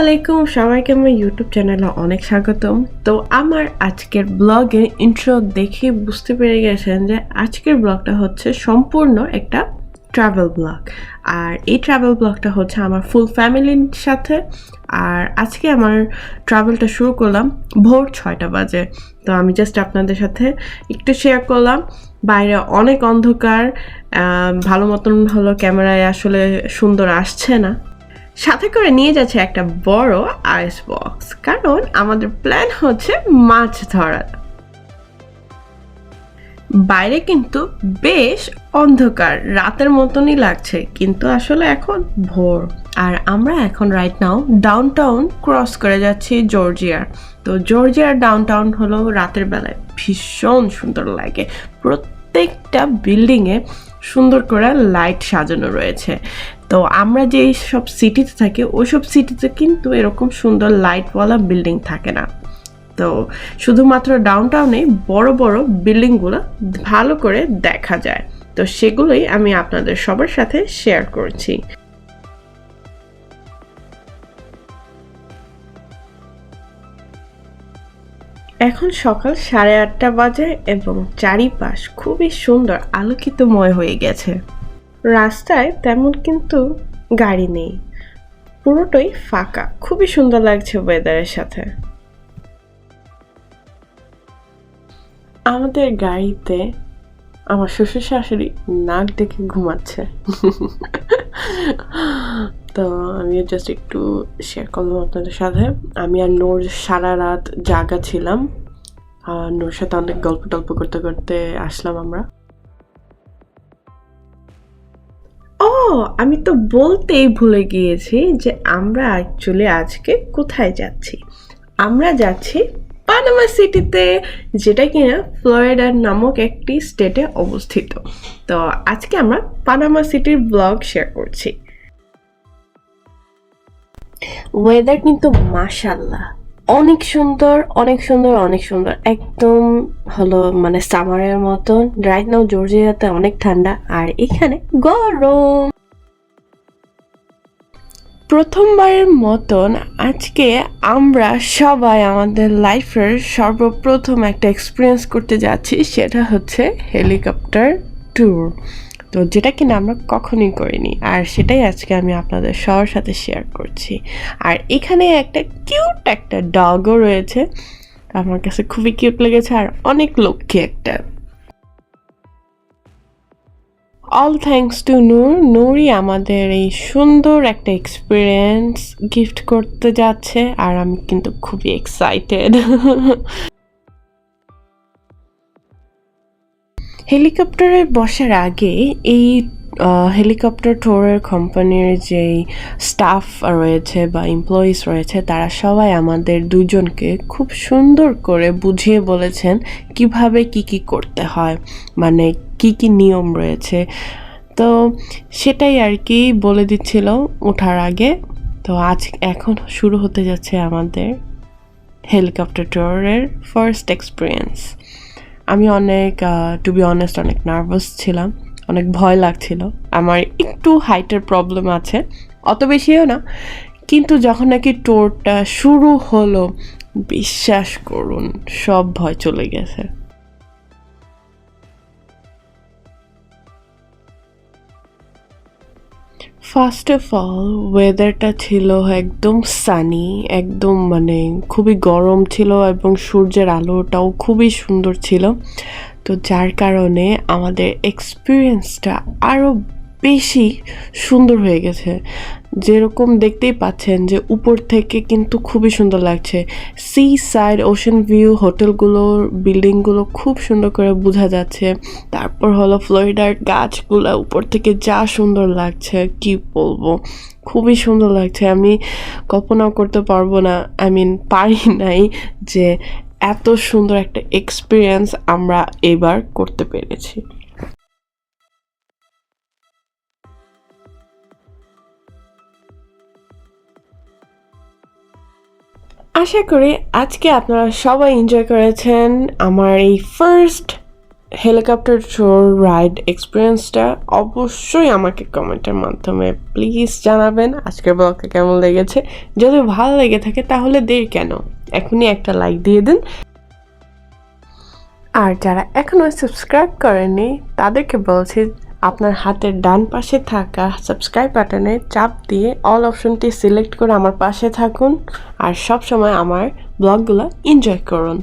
আলাইকুম, সবাইকে আমার ইউটিউব চ্যানেলে অনেক স্বাগতম। তো আমার আজকের ব্লগে ইন্ট্রো দেখে বুঝতে পেরে গেছেন যে আজকের ব্লগটা হচ্ছে সম্পূর্ণ একটা ট্রাভেল ব্লগ আর এই ট্রাভেল ব্লগটা হচ্ছে আমার ফুল ফ্যামিলির সাথে। আর আজকে আমার ট্রাভেলটা শুরু করলাম ভোর ছয়টা বাজে। তো আমি জাস্ট আপনাদের সাথে একটু শেয়ার করলাম। বাইরে অনেক অন্ধকার ভালো মতন হলো ক্যামেরায় আসলে সুন্দর আসছে না। সাথে করে নিয়ে যাচ্ছে একটা বড় আইস বক্স। কারণ আমাদের প্ল্যান হচ্ছে মাছ ধরা বাইরে কিন্তু বেশ অন্ধকার, রাতের মতনই লাগছে, কিন্তু আসলে এখন ভোর। আর আমরা এখন right now downtown cross করে যাচ্ছি জর্জিয়ার তো জর্জিয়ার ডাউন টাউন হলো রাতের বেলায় ভীষণ সুন্দর লাগে। প্রত্যেকটা বিল্ডিংয়ে সুন্দর করে লাইট সাজানো রয়েছে। তো আমরা যে সব সিটিতে থাকি, ওইসব সিটিতে কিন্তু এরকম সুন্দর লাইটওয়ালা বিল্ডিং থাকে না। তো শুধুমাত্র ডাউন টাউনে বড় বড় বিল্ডিংগুলো ভালো করে দেখা যায়। তো সেগুলোই আমি আপনাদের সবার সাথে শেয়ার করছি। এখন সকাল সাড়ে আটটা বাজে এবং চারিপাশ খুবই সুন্দর আলোকিতময় হয়ে গেছে। রাস্তায় তেমন কিন্তু গাড়ি নেই। পুরোটাই ফাঁকা। খুবই সুন্দর লাগছে ওয়েদারের সাথে। আমাদের গাড়িতে আমার শ্বশুর শাশুড়ি নাক ডেকে ঘুমাচ্ছে। তো আমি জাস্ট একটু শেয়ার করলাম আপনাদের সাথে। আমি আর নোর সারা রাত জাগা ছিলাম। আর নোর সাথে অনেক গল্প টল্প করতে করতে আসলাম আমরা। ও, আমি তো বলতেই ভুলে গিয়েছি যে আমরা অ্যাকচুয়ালি আজকে কোথায় যাচ্ছি? আমরা যাচ্ছি পানামা সিটিতে, যেটা কিনা ফ্লোরিডা নামক একটি স্টেটে অবস্থিত। তো আজকে আমরা পানামা সিটির ব্লগ শেয়ার করছি। ওয়েদার কিন্তু মাশাল্লাহ অনেক সুন্দর অনেক সুন্দর অনেক সুন্দর। একদম হলো মানে সামারের মতন। রাইট নাও জর্জিয়াতে অনেক ঠান্ডা। আর এখানে গরম। প্রথমবারের মতন আজকে আমরা সবাই আমাদের লাইফের সর্বপ্রথম একটা এক্সপিরিয়েন্স করতে যাচ্ছি, সেটা হচ্ছে হেলিকপ্টার ট্যুর তো যেটা কিনা আমরা কখনোই করিনি, আর সেটাই আজকে আমি আপনাদের সবার সাথে শেয়ার করছি। আর এখানে একটা কিউট একটা ডগও রয়েছে, আমার কাছে খুবই কিউট লেগেছে, আর অনেক লক্ষ্মী একটা অল থ্যাংকস টু নূর নূরই আমাদের এই সুন্দর একটা এক্সপিরিয়েন্স গিফট করতে যাচ্ছে, আর আমি কিন্তু খুবই এক্সাইটেড হেলিকপ্টারে বসার আগে এই হেলিকপ্টার ট্যুরের কোম্পানির যেই স্টাফ রয়েছে বা এমপ্লয়িজ রয়েছে, তারা সবাই আমাদের দুজনকে খুব সুন্দর করে বুঝিয়ে বলেছেন কীভাবে কি কি করতে হয় মানে কি কি নিয়ম রয়েছে। তো সেটাই আর কি বলে দিচ্ছিল ওঠার আগে। তো আজ এখন শুরু হতে যাচ্ছে আমাদের হেলিকপ্টার ট্যুরের ফার্স্ট এক্সপিরিয়েন্স আমি অনেক টু বি অনেস্ট অনেক নার্ভাস ছিলাম। অনেক ভয় লাগছিল। আমার একটু হাইটের প্রবলেম আছে, অত বেশিও না। কিন্তু যখন নাকি ট্যুরটা শুরু হলো, বিশ্বাস করুন, সব ভয় চলে গেছে। ফার্স্ট অফ অল ওয়েদারটা ছিল একদম সানি একদম মানে খুবই গরম ছিল এবং সূর্যের আলোটাও খুবই সুন্দর ছিল। তো যার কারণে আমাদের এক্সপিরিয়েন্সটা আরও বেশি সুন্দর হয়ে গেছে। যেরকম দেখতেই পাচ্ছেন যে উপর থেকে কিন্তু খুবই সুন্দর লাগছে। সি সাইড ওশান ভিউ হোটেলগুলোর বিল্ডিংগুলো খুব সুন্দর করে বোঝা যাচ্ছে। তারপর হলো ফ্লোরিডার গাছগুলো উপর থেকে যা সুন্দর লাগছে, কি বলব? খুবই সুন্দর লাগছে। আমি কল্পনাও করতে পারব না আই মিন পারি নাই যে এত সুন্দর একটা এক্সপিরিয়েন্স আমরা এবার করতে পেরেছি। আশা করি আজকে আপনারা সবাই এনজয় করেছেন আমার এই ফার্স্ট হেলিকপ্টার টোর রাইড এক্সপিরিয়েন্সটা অবশ্যই আমাকে কমেন্টের মাধ্যমে প্লিজ জানাবেন। আজকের ব্লগটা কেমন লেগেছে? যদি ভালো লেগে থাকে তাহলে দেরি কেন? এখনই একটা লাইক দিয়ে দিন। আর যারা এখনও সাবস্ক্রাইব করেনি তাদেরকে বলছি আপনার হাতের ডান পাশে থাকা সাবস্ক্রাইব বাটনে চাপ দিয়ে অল অপশনটি সিলেক্ট করে আমার পাশে থাকুন। আর সব সময় আমার ব্লগগুলো এনজয় করুন।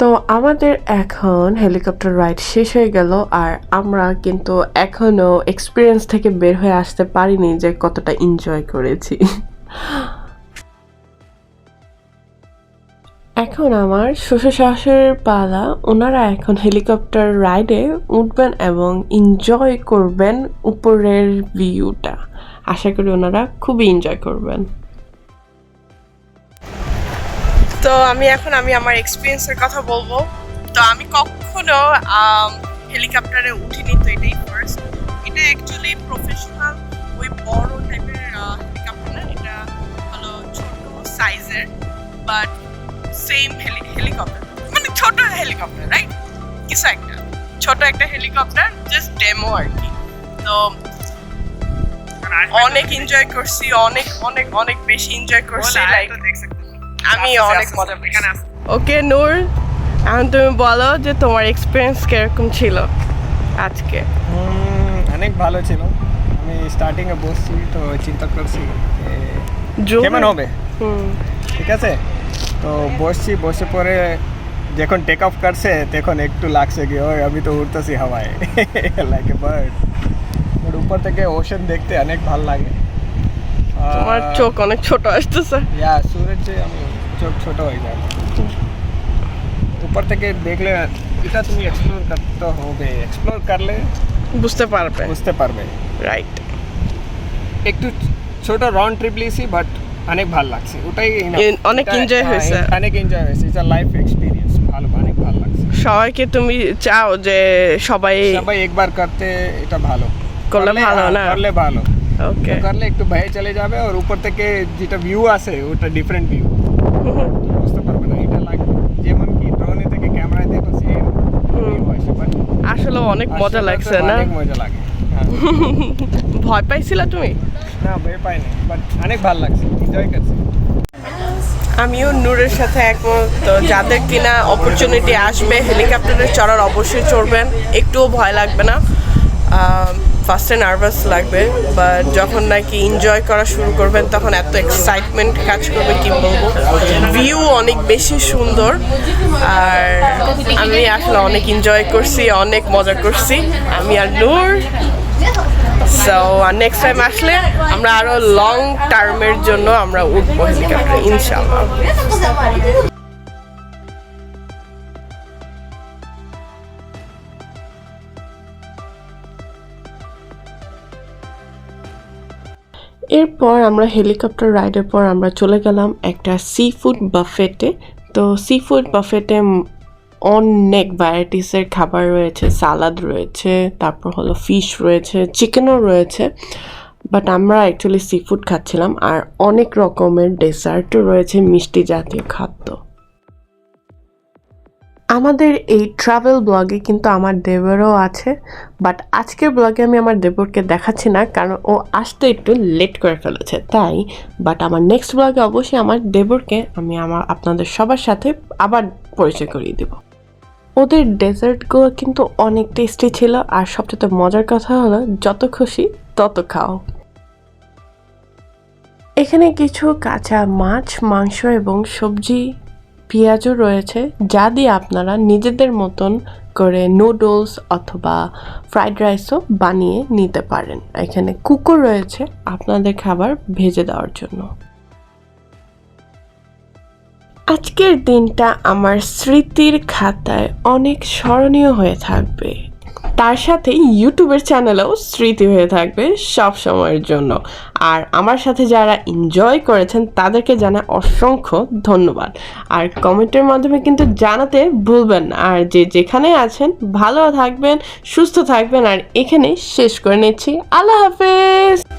তো আমাদের এখন হেলিকপ্টার রাইড শেষ হয়ে গেল, আর আমরা কিন্তু এখনও এক্সপিরিয়েন্স থেকে বের হয়ে আসতে পারিনি যে কতটা এনজয় করেছি। এখন আমার শ্বশুর শাশুড়ির পালা, ওনারা এখন হেলিকপ্টার রাইডে উঠবেন এবং এনজয় করবেন উপরের ভিউটা আশা করি ওনারা খুবই এনজয় করবেন। তো আমি এখন আমি আমার এক্সপিরিয়েন্সের কথা বলব। তো আমি কখনো হেলিকপ্টারে উঠিনি তো এটাই ফার্স্ট এটা অ্যাকচুয়ালি প্রফেশনাল ওই বড় টাইপের হেলিকপ্টার না এটা হলো ছোট সাইজের বাট সেম হেলিকপ্টার মানে ছোট হেলিকপ্টার রাইট কিছু একটা। ছোট একটা হেলিকপ্টার জাস্ট ডেমো আর কি। তো অনেক এনজয় করছি অনেক অনেক অনেক বেশি এনজয় করছি লাইক আমি অনেক মজা পেয়েছি। ওকে নূর এখন তুমি বলো যে তোমার এক্সপিরিয়েন্স কীরকম ছিল আজকে? অনেক ভালো ছিল। আমি স্টার্টিং এ বসছি তো চিন্তা করছি কেমন হবে? ঠিক আছে? তো বসছি বসে পরে যখন টেক অফ করছে তখন একটু লাগছে কি ওই আমি তো উঠতেছি হাওয়ায়। লাইক এ বার্ড বাট উপর থেকে ওশন দেখতে অনেক ভালো লাগে। তোমার চোখ অনেক ছোট আসতেছে। ইয়া সূরজে আমি চোখ ছোট হয়ে যায়। উপর থেকে দেখলে এটা তুমি এক্সপ্লোর করতে হবে। এক্সপ্লোর করলে বুঝতে পারবে। বুঝতে পারবে। রাইট একটু ছোট রাউন্ড ট্রিপ লিয়েছি বাট অনেক ভালো লাগছে। ওটাই অনেক enjoy হ্যাঁ, হয়েছে। অনেক এনজয় হয়েছে। এটা লাইফ এক্সপিরিয়েন্স ভালো অনেক ভালো লাগছে। সবাইকে তুমি চাও যে সবাই সবাই একবার করতে এটা ভালো। করলে ভালো হ্যাঁ, না? করলে ভালো। ওকে করলে একটু ভয়ে চলে যাবে আর উপর থেকে যেটা ভিউ আছে ওটা ডিফারেন্ট ভিউ বুঝতে পারবে না এটা লাগবে যেমন কি ড্রোনে থেকে ক্যামেরায় দেখো সেম আসলে অনেক মজা লাগছে না? অনেক মজা লাগে হ্যাঁ। ভয় পাইছিলা তুমি? না ভয় পাইনি বাট অনেক ভালো লাগছে এনজয় করছি। আমিও নূরের সাথে একমত তো যাদের কিনা অপরচুনিটি আসবে হেলিকপ্টারে চড়ার অবশ্যই চড়বেন একটুও ভয় লাগবে না। ফার্স্টে নার্ভাস লাগবে বাট যখন নাকি এনজয় করা শুরু করবেন, তখন এত এক্সাইটমেন্ট কাজ করবে, কি বলব? ভিউ অনেক বেশি সুন্দর, আর আমি আসলে অনেক এনজয় করছি, অনেক মজা করছি। আমি আর নূর। সো আর নেক্সট টাইম আসলে আমরা আরও লং টার্মের জন্য আমরা উঠবো ইনশাল্লাহ এরপর আমরা হেলিকপ্টার রাইডের পর আমরা চলে গেলাম একটা সি ফুড বাফেটে তো সি ফুড বাফেটে অনেক ভ্যারাইটিসের খাবার রয়েছে সালাদ রয়েছে, তারপর হলো ফিশ রয়েছে চিকেনও রয়েছে। বাট আমরা অ্যাকচুয়ালি সি ফুড খাচ্ছিলাম আর অনেক রকমের ডেসার্টও রয়েছে, মিষ্টি জাতীয় খাদ্য। আমাদের এই ট্রাভেল ব্লগে কিন্তু আমার দেবরও আছে বাট আজকের ব্লগে আমি আমার দেবরকে দেখাচ্ছি না, কারণ ও আসতে একটু লেট করে ফেলেছে, তাই বাট আমার নেক্সট ব্লগে অবশ্যই আমার দেবরকে আমি আমার আপনাদের সবার সাথে আবার পরিচয় করিয়ে দেব। ওদের ডেজার্টগুলো কিন্তু অনেক টেস্টি ছিল, আর সবচেয়ে মজার কথা হলো, যত খুশি তত খাও। এখানে কিছু কাঁচা মাছ, মাংস এবং সবজি পেঁয়াজও রয়েছে, যা দিয়ে আপনারা নিজেদের মতন করে নুডলস অথবা ফ্রাইড রাইসও বানিয়ে নিতে পারেন। এখানে কুকুর রয়েছে আপনাদের খাবার ভেজে দেওয়ার জন্য। আজকের দিনটা আমার স্মৃতির খাতায় অনেক স্মরণীয় হয়ে থাকবে। তার সাথে ইউটিউবের চ্যানেলেও স্মৃতি হয়ে থাকবে সব সময়ের জন্য। আর আমার সাথে যারা এনজয় করেছেন, তাদেরকে জানা অসংখ্য ধন্যবাদ। আর কমেন্টের মাধ্যমে কিন্তু জানাতে ভুলবেন না। আর যে যেখানে আছেন, ভালো থাকবেন, সুস্থ থাকবেন। আর এখানে শেষ করে নিচ্ছি। আল্লাহ হাফেজ!